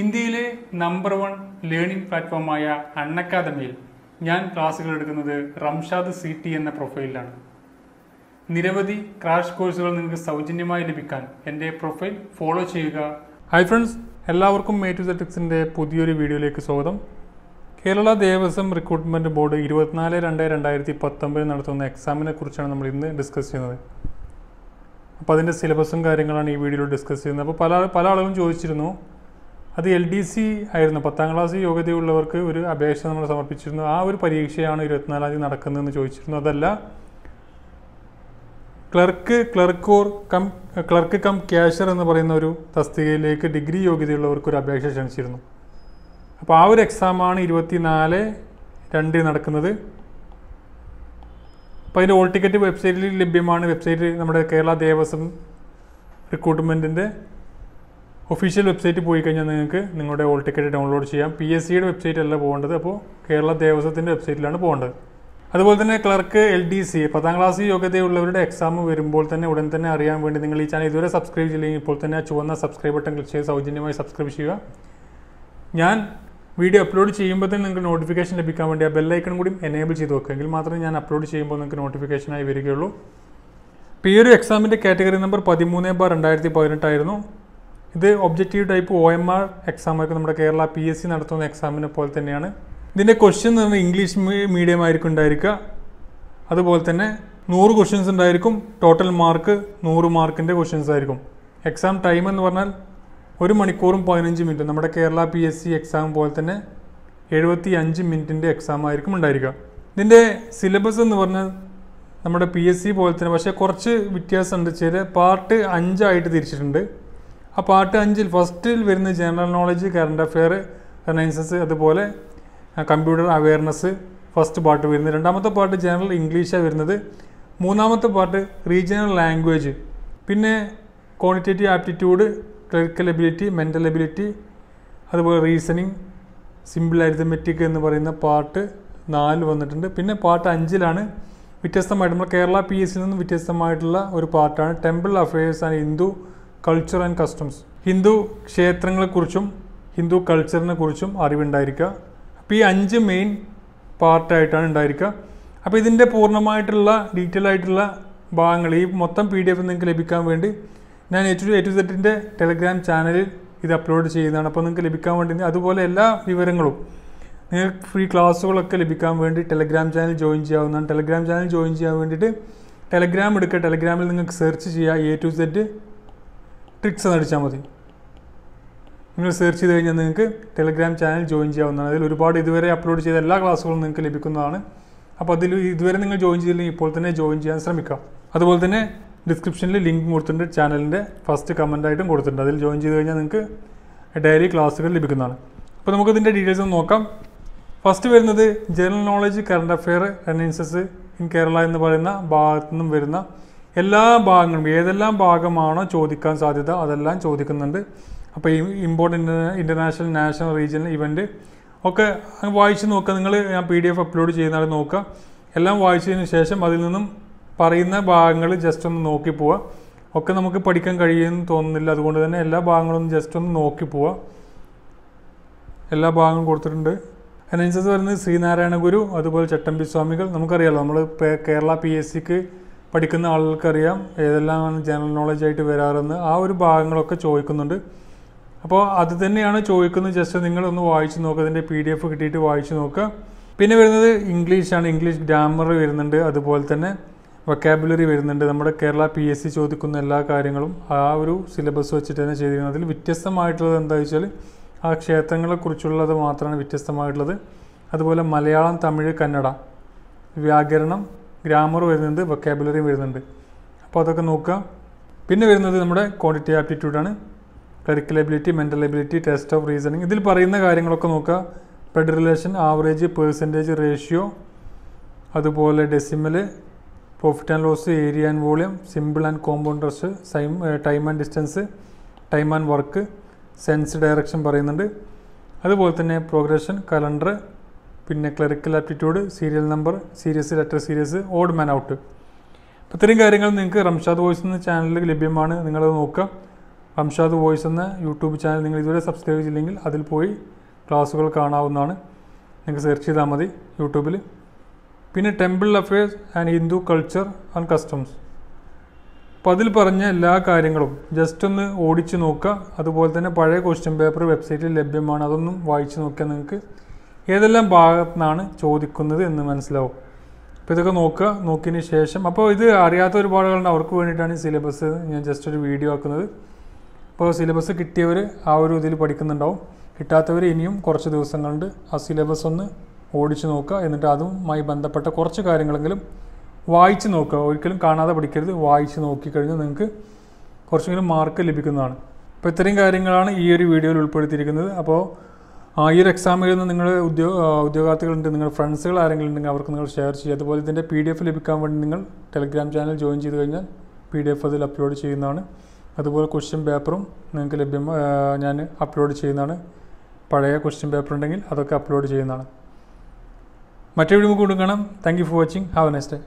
ഇന്ത്യയിലെ number one learning പ്ലാറ്റ്ഫോമായ അൺഅക്കാദമിയിൽ ഞാൻ ക്ലാസ്സുകൾ എടുക്കുന്നത് റംഷാദ് സി ടി എന്ന പ്രൊഫൈലിലാണ് നിരവധി ക്രാഷ് കോഴ്സുകൾ നിങ്ങൾക്ക് സൗജന്യമായി ലഭിക്കാൻ എന്റെ പ്രൊഫൈൽ ഫോളോ ചെയ്യുക. ഹായ് ഫ്രണ്ട്സ് എല്ലാവർക്കും മേ ടു സെറ്റിക്സിന്റെ പുതിയൊരു വീഡിയോയിലേക്ക് സ്വാഗതം. കേരള ദേവസ്വം റിക്രൂട്ട്മെന്റ് ബോർഡ് ഇരുപത്തിനാല് രണ്ട് രണ്ടായിരത്തി പത്തൊമ്പതിൽ നടത്തുന്ന എക്സാമിനെ കുറിച്ചാണ് നമ്മൾ ഇന്ന് ഡിസ്കസ് ചെയ്യുന്നത്. അപ്പോൾ അതിന്റെ സിലബസും കാര്യങ്ങളാണ് ഈ വീഡിയോയിൽ ഡിസ്കസ് ചെയ്യുന്നത്. അപ്പോൾ പല പല ആളുകളും ചോദിച്ചിരുന്നു അത് എൽ ഡി സി ആയിരുന്നു. പത്താം ക്ലാസ് യോഗ്യതയുള്ളവർക്ക് ഒരു അപേക്ഷ നമ്മൾ സമർപ്പിച്ചിരുന്നു. ആ ഒരു പരീക്ഷയാണ് ഇരുപത്തിനാലാം തീയതി നടക്കുന്നതെന്ന് ചോദിച്ചിരുന്നു. അതല്ല clerk clerk or cum clerk cum cashier എന്ന് പറയുന്ന ഒരു തസ്തികയിലേക്ക് ഡിഗ്രി യോഗ്യതയുള്ളവർക്ക് ഒരു അപേക്ഷ ക്ഷണിച്ചിരുന്നു. അപ്പോൾ ആ ഒരു എക്സാമാണ് ഇരുപത്തി നാല് രണ്ട് നടക്കുന്നത്. അപ്പോൾ അതിന്റെ ഓൾ ടിക്കറ്റ് വെബ്സൈറ്റിൽ ലഭ്യമാണ്. വെബ്സൈറ്റ് നമ്മുടെ കേരള ദേവസ്വം റിക്രൂട്ട്മെന്റിന്റെ ഒഫീഷ്യൽ വെബ്സൈറ്റ് പോയി കഴിഞ്ഞാൽ നിങ്ങൾക്ക് നിങ്ങളുടെ ഓൾ ടിക്കറ്റ് ഡൗൺലോഡ് ചെയ്യാം. പി എസ് സിയുടെ വെബ്സൈറ്റ് അല്ല പോകേണ്ടത്. അപ്പോൾ കേരള ദേവസ്വത്തിന്റെ വെബ്സൈറ്റിലാണ് പോകേണ്ടത്. അതുപോലെ തന്നെ ക്ലർക്ക് എൽ ഡി സി പത്താം ക്ലാസ് യോഗ്യതയുള്ളവരുടെ എക്സാം വരുമ്പോൾ തന്നെ ഉടൻ തന്നെ അറിയാൻ വേണ്ടി നിങ്ങൾ ഈ ചാനൽ ഇതുവരെ സബ്സ്ക്രൈബ് ചെയ്യില്ലെങ്കിൽ ഇപ്പോൾ തന്നെ ആ ചുവന്ന സബ്സ്ക്രൈബ് ബട്ടൺ ക്ലിക്ക് ചെയ്ത് സൗജന്യമായി സബ്സ്ക്രൈബ് ചെയ്യുക. ഞാൻ വീഡിയോ അപ്ലോഡ് ചെയ്യുമ്പോൾ തന്നെ നിങ്ങൾക്ക് നോട്ടിഫിക്കേഷൻ ലഭിക്കാൻ വേണ്ടി ആ ബെല്ലൈക്കൺ കൂടി എനേബിൾ ചെയ്ത് വെക്കുക. എങ്കിൽ മാത്രമേ ഞാൻ അപ്ലോഡ് ചെയ്യുമ്പോൾ നിങ്ങൾക്ക് നോട്ടിഫിക്കേഷനായി വരികയുള്ളൂ. ഇപ്പോൾ ഈ ഒരു എക്സാമിന്റെ കാറ്റഗറി നമ്പർ പതിമൂന്ന് ബാർ രണ്ടായിരത്തി പതിനെട്ടായിരുന്നു ഇത് objective type O M R എക്സാമൊക്കെ നമ്മുടെ കേരള പി എസ് സി നടത്തുന്ന എക്സാമിനെ പോലെ തന്നെയാണ്. ഇതിന്റെ ക്വസ്റ്റ്യൻ എന്ന് പറഞ്ഞാൽ ഇംഗ്ലീഷ് മീഡിയം ആയിരിക്കും ഉണ്ടായിരിക്കുക. അതുപോലെ തന്നെ നൂറ് ക്വസ്റ്റ്യൻസ് ഉണ്ടായിരിക്കും. ടോട്ടൽ മാർക്ക് നൂറ് മാർക്കിന്റെ ക്വസ്റ്റ്യൻസ് ആയിരിക്കും. എക്സാം ടൈം എന്ന് പറഞ്ഞാൽ ഒരു മണിക്കൂറും പതിനഞ്ച് മിനിറ്റും നമ്മുടെ Kerala P S C exam പോലെ തന്നെ എഴുപത്തി അഞ്ച് മിനിറ്റിന്റെ എക്സാം ആയിരിക്കും ഉണ്ടായിരിക്കുക. ഇതിന്റെ സിലബസ് എന്ന് പറഞ്ഞാൽ നമ്മുടെ പി എസ് സി പോലെ തന്നെ പക്ഷേ കുറച്ച് വ്യത്യാസമുണ്ട്. ചില പാർട്ട് അഞ്ചായിട്ട് തിരിച്ചിട്ടുണ്ട്. ആ പാർട്ട് അഞ്ചിൽ ഫസ്റ്റിൽ വരുന്ന general knowledge current affair renaissance അതുപോലെ കമ്പ്യൂട്ടർ അവയർനെസ് ഫസ്റ്റ് പാർട്ട് വരുന്നത്. രണ്ടാമത്തെ പാർട്ട് ജനറൽ ഇംഗ്ലീഷാണ് വരുന്നത്. മൂന്നാമത്തെ പാർട്ട് റീജിയണൽ ലാംഗ്വേജ് പിന്നെ quantitative aptitude clerical ability mental ability അതുപോലെ റീസണിങ് സിമ്പിൾ അരിതമെറ്റിക് എന്ന് പറയുന്ന പാർട്ട് നാല് വന്നിട്ടുണ്ട്. പിന്നെ പാർട്ട് അഞ്ചിലാണ് വ്യത്യസ്തമായിട്ട് നമ്മൾ കേരള പി എസ് സിയിൽ നിന്നും വ്യത്യസ്തമായിട്ടുള്ള ഒരു പാർട്ടാണ് temple affairs and Hindu culture and customs Hindu ക്ഷേത്രങ്ങളെക്കുറിച്ചും Hindu കൾച്ചറിനെ കുറിച്ചും അറിവുണ്ടായിരിക്കുക. അപ്പോൾ ഈ അഞ്ച് മെയിൻ പാർട്ടായിട്ടാണ് ഉണ്ടായിരിക്കുക. അപ്പോൾ ഇതിന്റെ പൂർണമായിട്ടുള്ള ഡീറ്റെയിൽ ആയിട്ടുള്ള ഭാഗങ്ങൾ ഈ മൊത്തം പി ഡി എഫ് നിങ്ങൾക്ക് ലഭിക്കാൻ വേണ്ടി ഞാൻ എച്ച് ടു എ ടു സെറ്റിന്റെ ടെലഗ്രാം ചാനലിൽ ഇത് അപ്ലോഡ് ചെയ്യുന്നതാണ്. അപ്പോൾ നിങ്ങൾക്ക് ലഭിക്കാൻ വേണ്ടി അതുപോലെ എല്ലാ വിവരങ്ങളും നിങ്ങൾക്ക് ഫ്രീ ക്ലാസ്സുകളൊക്കെ ലഭിക്കാൻ വേണ്ടി ടെലഗ്രാം ചാനൽ ജോയിൻ ചെയ്യാവുന്നതാണ്. ടെലഗ്രാം ചാനൽ ജോയിൻ ചെയ്യാൻ വേണ്ടിയിട്ട് ടെലഗ്രാം എടുക്കുക. ടെലഗ്രാമിൽ നിങ്ങൾക്ക് സെർച്ച് ചെയ്യുക എ ടു സെറ്റ് ട്രിക്സ് എന്ന് അടിച്ചാൽ മതി. നിങ്ങൾ സെർച്ച് ചെയ്ത് കഴിഞ്ഞാൽ നിങ്ങൾക്ക് ടെലിഗ്രാം ചാനൽ ജോയിൻ ചെയ്യാവുന്നതാണ്. അതിൽ ഒരുപാട് ഇതുവരെ അപ്ലോഡ് ചെയ്ത എല്ലാ ക്ലാസ്സുകളും നിങ്ങൾക്ക് ലഭിക്കുന്നതാണ്. അപ്പോൾ അതിൽ ഇതുവരെ നിങ്ങൾ ജോയിൻ ചെയ്തില്ലെങ്കിൽ ഇപ്പോൾ തന്നെ ജോയിൻ ചെയ്യാൻ ശ്രമിക്കാം. അതുപോലെ തന്നെ ഡിസ്ക്രിപ്ഷനിൽ ലിങ്ക് കൊടുത്തിട്ടുണ്ട് ചാനലിന്റെ ഫസ്റ്റ് കമന്റായിട്ടും കൊടുത്തിട്ടുണ്ട്. അതിൽ ജോയിൻ ചെയ്ത് കഴിഞ്ഞാൽ നിങ്ങൾക്ക് ഡെയിലി ക്ലാസ്സുകൾ ലഭിക്കുന്നതാണ്. അപ്പോൾ നമുക്ക് ഇതിന്റെ ഡീറ്റെയിൽസ് ഒന്ന് നോക്കാം. ഫസ്റ്റ് വരുന്നത് general knowledge current affair renaissance in Kerala എന്ന് പറയുന്ന ഭാഗത്തു നിന്നും വരുന്ന എല്ലാ ഭാഗങ്ങളും ഏതെല്ലാം ഭാഗമാണോ ചോദിക്കാൻ സാധ്യത അതെല്ലാം ചോദിക്കുന്നുണ്ട്. അപ്പോൾ ഈ important international national regional event ഒക്കെ വായിച്ച് നോക്കുക നിങ്ങൾ ഞാൻ പി ഡി എഫ് അപ്ലോഡ് ചെയ്യുന്നതാണ് നോക്കുക. എല്ലാം വായിച്ചതിന് ശേഷം അതിൽ നിന്നും പറയുന്ന ഭാഗങ്ങൾ ജസ്റ്റ് ഒന്ന് നോക്കി പോവുക. ഒക്കെ നമുക്ക് പഠിക്കാൻ കഴിയുമെന്ന് തോന്നുന്നില്ല. അതുകൊണ്ട് തന്നെ എല്ലാ ഭാഗങ്ങളും ജസ്റ്റ് ഒന്ന് നോക്കി പോവുക. എല്ലാ ഭാഗങ്ങളും കൊടുത്തിട്ടുണ്ട്. അതിനനുസരിച്ച് വരുന്നത് ശ്രീനാരായണ ഗുരു അതുപോലെ ചട്ടമ്പി സ്വാമികൾ നമുക്കറിയാലോ നമ്മൾ കേരള പി എസ് സിക്ക് പഠിക്കുന്ന ആൾക്കറിയാം ഏതെല്ലാമാണ് ജനറൽ നോളജ് ആയിട്ട് വരാറെന്ന് ആ ഒരു ഭാഗങ്ങളൊക്കെ ചോദിക്കുന്നുണ്ട്. അപ്പോൾ അത് തന്നെയാണ് ചോദിക്കുന്നത്. ജസ്റ്റ് നിങ്ങളൊന്ന് വായിച്ചു നോക്കുക അതിന്റെ പി ഡി എഫ് കിട്ടിയിട്ട് വായിച്ച് നോക്കുക പിന്നെ വരുന്നത് ഇംഗ്ലീഷാണ് ഇംഗ്ലീഷ് ഗ്രാമർ വരുന്നുണ്ട്. അതുപോലെ തന്നെ വൊക്കാബുലറി വരുന്നുണ്ട്. നമ്മുടെ കേരള പി എസ് സി ചോദിക്കുന്ന എല്ലാ കാര്യങ്ങളും ആ ഒരു സിലബസ് വെച്ചിട്ട് തന്നെ ചെയ്തിരിക്കുന്നത്. അതിൽ വ്യത്യസ്തമായിട്ടുള്ളത് എന്താ വെച്ചാൽ ആ ക്ഷേത്രങ്ങളെക്കുറിച്ചുള്ളത് മാത്രമാണ് വ്യത്യസ്തമായിട്ടുള്ളത്. അതുപോലെ മലയാളം തമിഴ് കന്നഡ. വ്യാകരണം ഗ്രാമർ വരുന്നുണ്ട് വൊക്കാബുലറി വരുന്നുണ്ട്. അപ്പോൾ അതൊക്കെ നോക്കുക. പിന്നെ വരുന്നത് നമ്മുടെ quantity ആപ്റ്റിറ്റ്യൂഡാണ് clerical ability mental ability test of reasoning ഇതിൽ പറയുന്ന കാര്യങ്ങളൊക്കെ നോക്കുക. Blood relation average percentage ratio അതുപോലെ decimal profit and loss area and volume simple and compound same time and distance time and work sense direction പറയുന്നുണ്ട്. അതുപോലെ തന്നെ progression calendar പിന്നെ clerical aptitude serial number series letter series odd man out അപ്പോൾ ഇത്രയും കാര്യങ്ങൾ നിങ്ങൾക്ക് Ramshad voice എന്ന ചാനലിൽ ലഭ്യമാണ്. നിങ്ങളത് നോക്കുക. റംഷാദ് വോയിസ് എന്ന യൂട്യൂബ് ചാനൽ നിങ്ങൾ ഇതുവരെ സബ്സ്ക്രൈബ് ചെയ്തില്ലെങ്കിൽ അതിൽ പോയി ക്ലാസ്സുകൾ കാണാവുന്നതാണ്. നിങ്ങൾക്ക് സെർച്ച് ചെയ്താൽ മതി യൂട്യൂബിൽ പിന്നെ temple affairs and Hindu culture and customs അപ്പോൾ അതിൽ പറഞ്ഞ എല്ലാ കാര്യങ്ങളും ജസ്റ്റ് ഒന്ന് ഓടിച്ച് നോക്കുക. അതുപോലെ തന്നെ പഴയ ക്വസ്റ്റ്യൻ പേപ്പർ വെബ്സൈറ്റിൽ ലഭ്യമാണ്. അതൊന്നും വായിച്ച് നോക്കിയാൽ നിങ്ങൾക്ക് ഏതെല്ലാം ഭാഗത്തു നിന്നാണ് ചോദിക്കുന്നത് എന്ന് മനസ്സിലാവും. അപ്പോൾ ഇതൊക്കെ നോക്കുക. നോക്കിയതിന് ശേഷം അപ്പോൾ ഇത് അറിയാത്ത ഒരുപാട് ആളുണ്ട്. അവർക്ക് വേണ്ടിയിട്ടാണ് സിലബസ് ഞാൻ ജസ്റ്റ് ഒരു വീഡിയോ ആക്കുന്നത്. അപ്പോൾ സിലബസ് കിട്ടിയവർ ആ ഒരു ഇതിൽ പഠിക്കുന്നുണ്ടാവും. കിട്ടാത്തവർ ഇനിയും കുറച്ച് ദിവസങ്ങളുണ്ട്. ആ സിലബസ് ഒന്ന് ഓടിച്ചു നോക്കുക. എന്നിട്ട് അതുമായി ബന്ധപ്പെട്ട കുറച്ച് കാര്യങ്ങളെങ്കിലും വായിച്ച് നോക്കുക. ഒരിക്കലും കാണാതെ പഠിക്കരുത്. വായിച്ച് നോക്കിക്കഴിഞ്ഞാൽ നിങ്ങൾക്ക് കുറച്ചെങ്കിലും മാർക്ക് ലഭിക്കുന്നതാണ്. അപ്പോൾ ഇത്രയും കാര്യങ്ങളാണ് ഈ ഒരു വീഡിയോയിൽ ഉൾപ്പെടുത്തിയിരിക്കുന്നത്. അപ്പോൾ ഈ ഒരു എക്സാം എഴുതുന്ന നിങ്ങൾ ഉദ്യോഗ ഉദ്യോഗാർത്ഥികളുണ്ട് നിങ്ങൾ ഫ്രണ്ട്സുകൾ ആരെങ്കിലും ഉണ്ടെങ്കിൽ അവർക്ക് നിങ്ങൾ ഷെയർ ചെയ്യുക. അതുപോലെ ഇതിന്റെ പി ഡി എഫ് ലഭിക്കാൻ വേണ്ടി നിങ്ങൾ ടെലിഗ്രാം ചാനൽ ജോയിൻ ചെയ്ത് കഴിഞ്ഞാൽ പി ഡി എഫ് അതിൽ അപ്ലോഡ് ചെയ്യുന്നതാണ്. അതുപോലെ ക്വസ്റ്റ്യൻ പേപ്പറും നിങ്ങൾക്ക് ലഭ്യം ഞാൻ അപ്ലോഡ് ചെയ്യുന്നതാണ്. പഴയ ക്വസ്റ്റ്യൻ പേപ്പർ ഉണ്ടെങ്കിൽ അതൊക്കെ അപ്ലോഡ് ചെയ്യുന്നതാണ്. മറ്റൊരു വീഡിയോ കൂടി കാണാം. Thank you for watching have a next day